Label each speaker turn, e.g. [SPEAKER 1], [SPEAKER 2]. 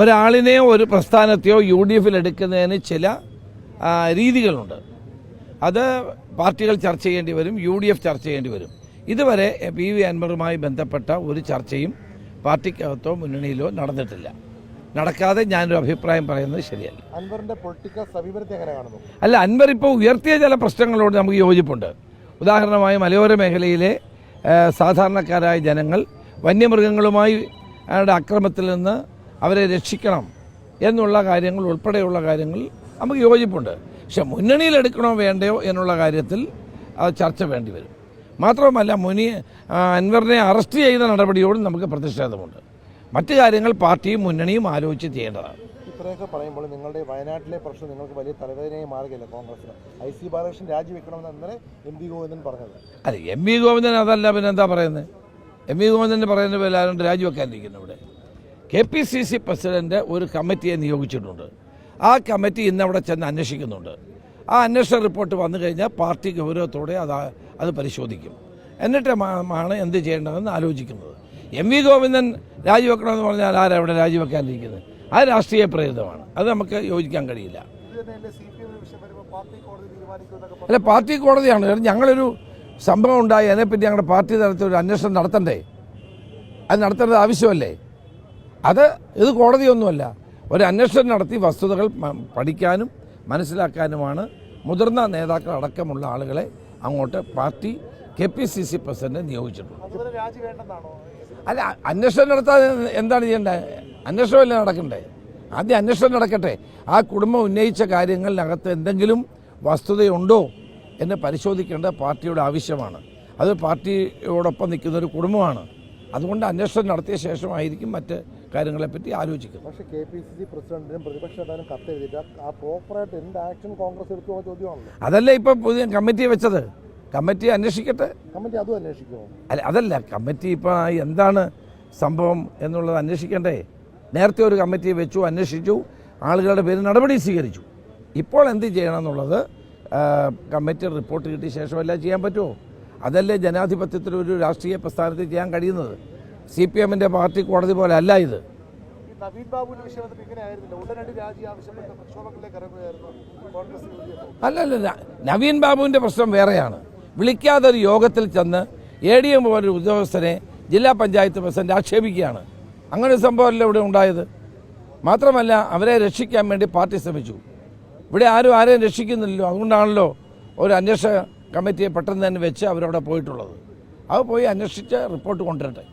[SPEAKER 1] ഒരാളിനെയോ ഒരു പ്രസ്ഥാനത്തെയോ U D എഫിൽ എടുക്കുന്നതിന് ചില രീതികളുണ്ട്. അത് പാർട്ടികൾ ചർച്ച ചെയ്യേണ്ടി വരും യു ഡി എഫ് ചർച്ച ചെയ്യേണ്ടി വരും. ഇതുവരെ പി വി അൻവറുമായി ബന്ധപ്പെട്ട ഒരു ചർച്ചയും പാർട്ടിക്കകത്തോ മുന്നണിയിലോ നടന്നിട്ടില്ല. നടക്കാതെ ഞാനൊരു അഭിപ്രായം പറയുന്നത് ശരിയല്ല.
[SPEAKER 2] അൻവറിന്റെ പൊളിറ്റിക്കൽ സമീപനത്തെ എങ്ങനെ കാണുന്നു?
[SPEAKER 1] അല്ല അൻവർ ഇപ്പോൾ ഉയർത്തിയ ചില പ്രശ്നങ്ങളോട് നമുക്ക് യോജിപ്പുണ്ട്. ഉദാഹരണമായി മലയോര മേഖലയിലെ സാധാരണക്കാരായ ജനങ്ങൾ വന്യമൃഗങ്ങളുമായി അക്രമത്തിൽ നിന്ന് അവരെ രക്ഷിക്കണം എന്നുള്ള കാര്യങ്ങൾ ഉൾപ്പെടെയുള്ള കാര്യങ്ങൾ നമുക്ക് യോജിപ്പുണ്ട്. പക്ഷെ മുന്നണിയിൽ എടുക്കണോ വേണ്ടയോ എന്നുള്ള കാര്യത്തിൽ അത് ചർച്ച വേണ്ടി വരും. മാത്രവുമല്ല മുനി അൻവറിനെ അറസ്റ്റ് ചെയ്ത നടപടിയോടും നമുക്ക് പ്രതിഷേധമുണ്ട്. മറ്റു കാര്യങ്ങൾ പാർട്ടിയും മുന്നണിയും ആലോചിച്ച് ചെയ്യേണ്ടതാണ്.
[SPEAKER 2] ഇത്രയൊക്കെ പറയുമ്പോൾ നിങ്ങളുടെ വയനാട്ടിലെ പ്രശ്നം നിങ്ങൾക്ക് വലിയ തലവേദനയായി മാറുകയില്ല കോൺഗ്രസിന് ഐ സി ബാലകൃഷ്ണൻ രാജിവെക്കണമെന്ന് ഇന്നലെ എം പി ഗോവിന്ദൻ പറഞ്ഞത്.
[SPEAKER 1] അതെ എം വി ഗോവിന്ദൻ അതല്ല പിന്നെ എന്താ പറയുന്നത്? എം വി ഗോവിന്ദൻ പറയുന്ന പോലെ ആരും രാജിവെക്കാനിരിക്കുന്നു ഇവിടെ? K P C C president ഒരു കമ്മിറ്റിയെ നിയോഗിച്ചിട്ടുണ്ട്. ആ കമ്മിറ്റി ഇന്ന് അവിടെ ചെന്ന് അന്വേഷിക്കുന്നുണ്ട്. ആ അന്വേഷണ റിപ്പോർട്ട് വന്നു കഴിഞ്ഞാൽ പാർട്ടി ഗൗരവത്തോടെ അത് അത് പരിശോധിക്കും. എന്നിട്ട് ആണ് എന്ത് ചെയ്യേണ്ടതെന്ന് ആലോചിക്കുന്നത്. എം വി ഗോവിന്ദൻ രാജിവെക്കണമെന്ന് പറഞ്ഞാൽ ആരാ ഇവിടെ രാജിവെക്കാനിരിക്കുന്നത്? ആ രാഷ്ട്രീയ പ്രേരിതമാണ്. അത് നമുക്ക് യോജിക്കാൻ കഴിയില്ല. അല്ല പാർട്ടി കോടതിയാണ്. ഞങ്ങളൊരു സംഭവം ഉണ്ടായി. അതിനെപ്പറ്റി ഞങ്ങളുടെ പാർട്ടി തലത്തിൽ ഒരു അന്വേഷണം നടത്തണ്ടേ? അത് നടത്തേണ്ടത് ആവശ്യമല്ലേ? അത് ഇത് കോടതിയൊന്നുമല്ല. ഒരു അന്വേഷണം നടത്തി വസ്തുതകൾ പഠിക്കാനും മനസ്സിലാക്കാനുമാണ് മുതിർന്ന നേതാക്കൾ അടക്കമുള്ള ആളുകളെ അങ്ങോട്ട് party K P C C president
[SPEAKER 2] വേണ്ടെന്നാണോ?
[SPEAKER 1] അല്ല അന്വേഷണം നടത്താൻ എന്താണ് ചെയ്യേണ്ടത് അന്വേഷണമല്ലേ നടക്കണ്ടേ? ആദ്യം അന്വേഷണം നടക്കട്ടെ. ആ കുടുംബം ഉന്നയിച്ച കാര്യങ്ങളിനകത്ത് എന്തെങ്കിലും വസ്തുതയുണ്ടോ എന്ന് പരിശോധിക്കേണ്ട പാർട്ടിയുടെ ആവശ്യമാണ്. അത് പാർട്ടിയോടൊപ്പം നിൽക്കുന്ന ഒരു കുടുംബമാണ്. അതുകൊണ്ട് അന്വേഷണം നടത്തിയ ശേഷമായിരിക്കും മറ്റ് കാര്യങ്ങളെപ്പറ്റി ആലോചിക്കുന്നത്
[SPEAKER 2] പക്ഷേ കെ പി സി സി പ്രസിഡന്റിനും പ്രതിപക്ഷ നേതാവിനും കത്തെഴുതിയിട്ട് ആ പ്രോപ്പറായിട്ട് എന്ത് ആക്ഷൻ കോൺഗ്രസ് എടുത്തു ചോദ്യമാണല്ലോ.
[SPEAKER 1] അതല്ലേ ഇപ്പം പുതിയ കമ്മിറ്റി വെച്ചത്. കമ്മിറ്റി അന്വേഷിക്കട്ടെ.
[SPEAKER 2] കമ്മിറ്റി അതും അന്വേഷിക്കുമോ?
[SPEAKER 1] അല്ല അതല്ല കമ്മിറ്റി ഇപ്പം എന്താണ് സംഭവം എന്നുള്ളത് അന്വേഷിക്കണ്ടേ? നേരത്തെ ഒരു കമ്മിറ്റി വെച്ചു അന്വേഷിച്ചു ആളുകളുടെ പേര് നടപടി സ്വീകരിച്ചു. ഇപ്പോൾ എന്ത് ചെയ്യണം എന്നുള്ളത് കമ്മിറ്റി റിപ്പോർട്ട് കിട്ടിയ ശേഷമല്ല ചെയ്യാൻ പറ്റുമോ അതല്ലേ ജനാധിപത്യത്തിൽ ഒരു രാഷ്ട്രീയ പ്രസ്ഥാനത്തിൽ ചെയ്യാൻ കഴിയുന്നത്? സി പി എമ്മിന്റെ പാർട്ടി കോടതി പോലെ അല്ല ഇത്. അല്ലല്ല നവീൻ ബാബുവിന്റെ പ്രശ്നം വേറെയാണ്. വിളിക്കാതെ ഒരു യോഗത്തിൽ ചെന്ന് എ ഡി എം പോലൊരു ഉദ്യോഗസ്ഥനെ ജില്ലാ പഞ്ചായത്ത് പ്രസിഡന്റ് ആക്ഷേപിക്കുകയാണ്. അങ്ങനെ ഒരു സംഭവമല്ല ഇവിടെ ഉണ്ടായത്. മാത്രമല്ല അവരെ രക്ഷിക്കാൻ വേണ്ടി പാർട്ടി ശ്രമിച്ചു. ഇവിടെ ആരും ആരെയും രക്ഷിക്കുന്നില്ലല്ലോ. അതുകൊണ്ടാണല്ലോ ഒരു അന്വേഷണ കമ്മിറ്റിയെ പെട്ടെന്ന് തന്നെ വെച്ച് അവരവിടെ പോയിട്ടുള്ളത്. അത് പോയി അന്വേഷിച്ച് റിപ്പോർട്ട് കൊണ്ടുവരട്ടെ.